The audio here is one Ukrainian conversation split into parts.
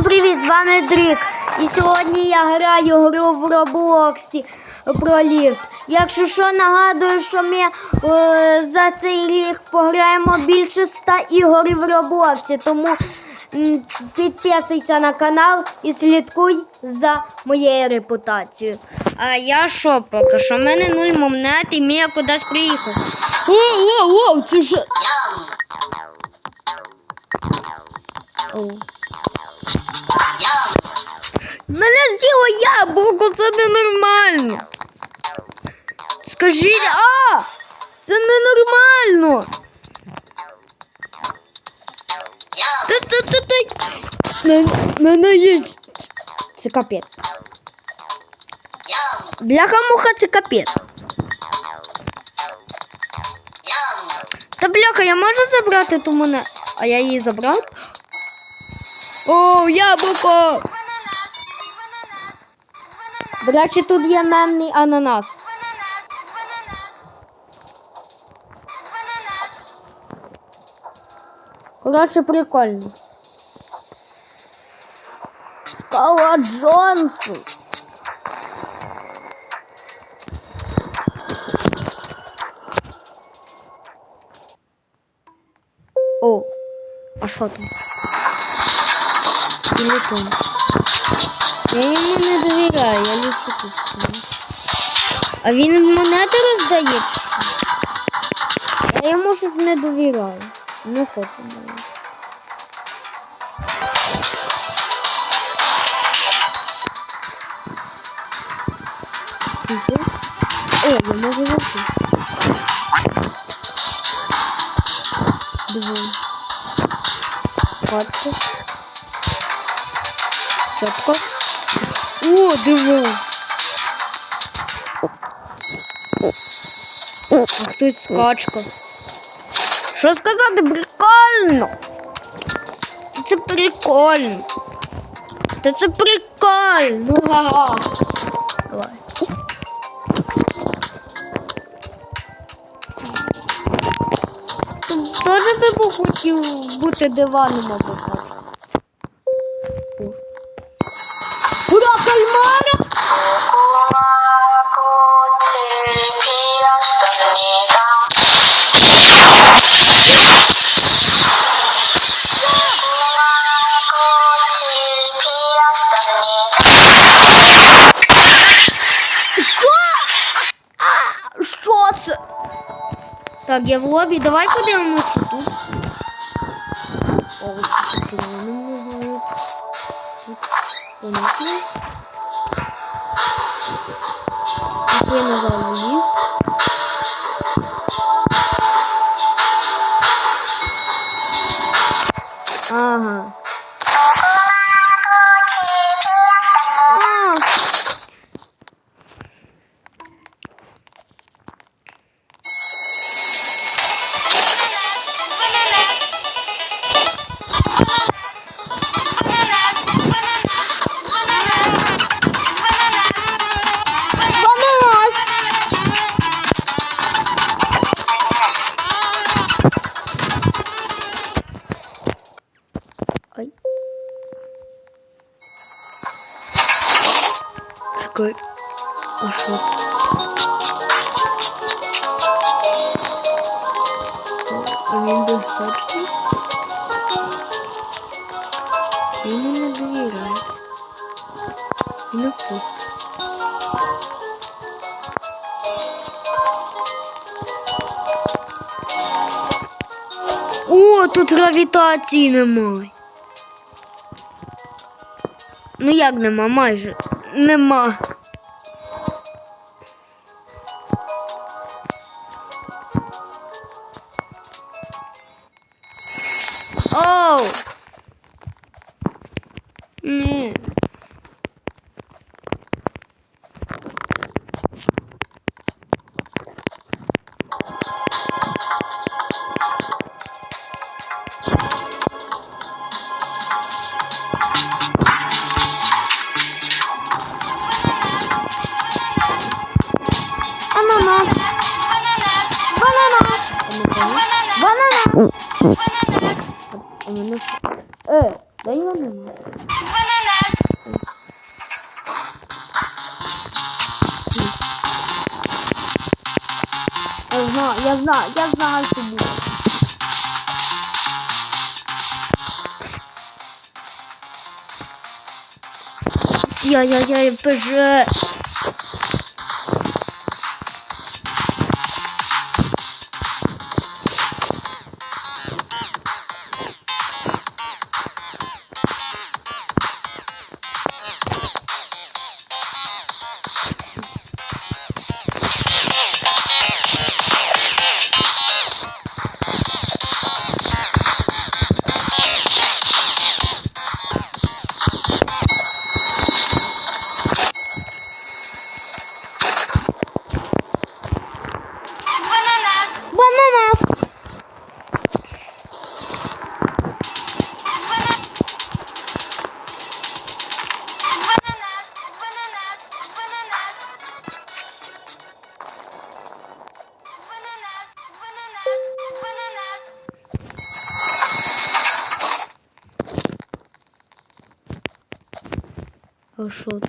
Всім привіт! З вами Дрік. І сьогодні я граю гру в Роблоксі про ліфт. Якщо що, нагадую, що ми е, за цей рік пограємо більше 100 ігор в Роблоксі. Тому м, підписуйся на канал і слідкуй за моєю репутацією. А я що поки що? В мене нуль монет і мені кудись приїхав. О, о, о, це ж. Оу. Мене з'їло яблуко, це ненормально. Скажіть, а! Це ненормально. Мене є. Це капець. Бляха-муха, це капець. Та бляха, я можу забрати ту мене. А я її забрав? О, яблуко! До речі, тут є мемний ананас. Коротше, прикольно. Скала Джонсон. О, а що там? Телефон. Я йому не довіряю, я лише тут. А він монети роздає? Я йому щось не довіряю. Не хочу. Іди. О, я можу вийти. Диви. Бачите? Чітко. О, диви. А хтось скачка. Що сказати прикольно? Це прикольно. Та це прикольно. Га-га. Давай. Тут Теж би хотів бути диваном або Так, я в лобі. Давай подивимося тут. О, тут вони можуть. Тут понятно. Безпечний? Він йому не довіряє. Він не хоче. О, тут гравітації немає. Ну як нема, майже нема. Bana ver. Ananas. Evet. Dayım ananas. Ananas. Я знаю, я знаю, я знаю, что будет. Я-я-я, ПЖ. А що Можно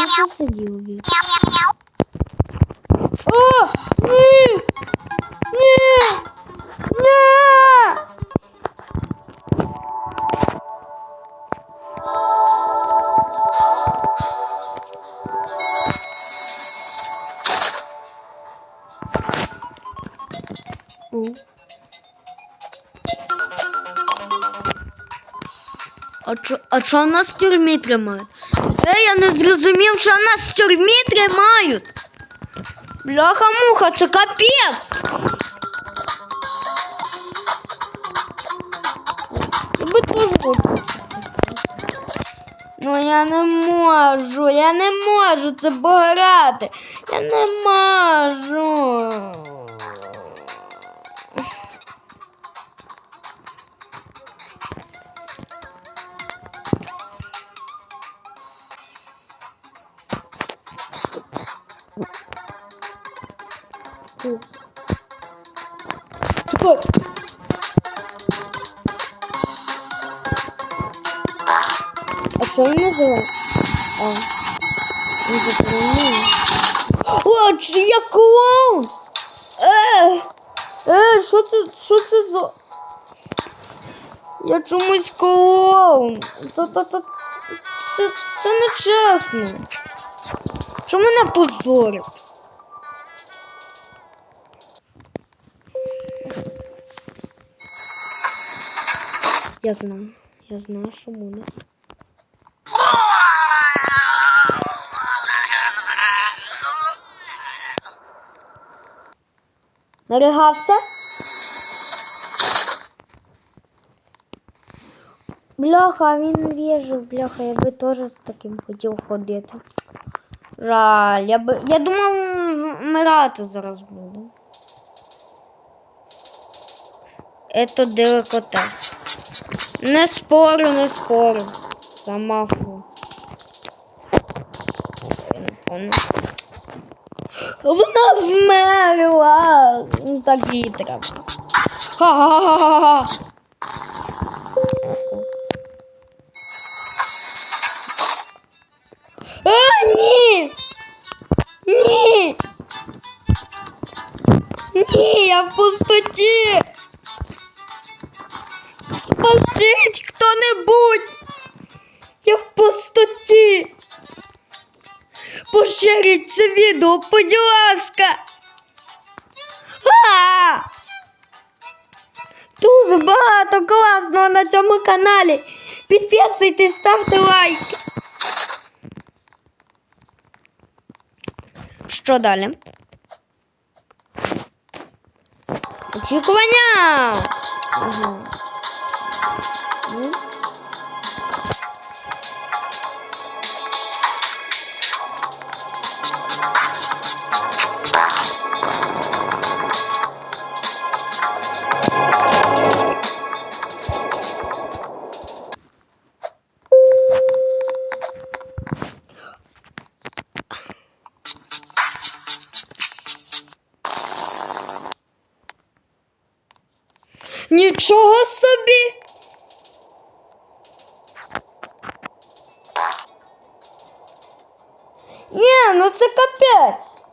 Можна посидів А чо, а нас в тюрмі тримають? Е, я не зрозумів, що нас в тюрмі тримають. Бляха-муха, це капець. Би теж. Ну я не можу, я не можу це пограти. Я не можу. Тихо. А що він називає? А, він. О, чи я клоун! Е, е, що це, що це за... Я чомусь клоун. Це, це, це, це, це не чесно. Чому мене позорять? Я знаю. Я знаю, що буде. Наригався? Бляха, він віжив, бляха, я би теж з таким хотів ходити. Жаль, я би. Я думав, вмирати зараз буду. Это деликатес. Не спорю, не спорю. Сама фу. Вона вмерла. Ну, Так їй треба. Ха-ха-ха-ха. Ні! Ні! Ні, я в пустоті! Спасіть хто-небудь! Я в пустоті! Поширіть це відео, будь ласка! А! Тут багато класного на цьому каналі. Підписуйтесь, ставте лайки. Що далі? Очікування. Ага. Ну. Нічого собі. Це капець.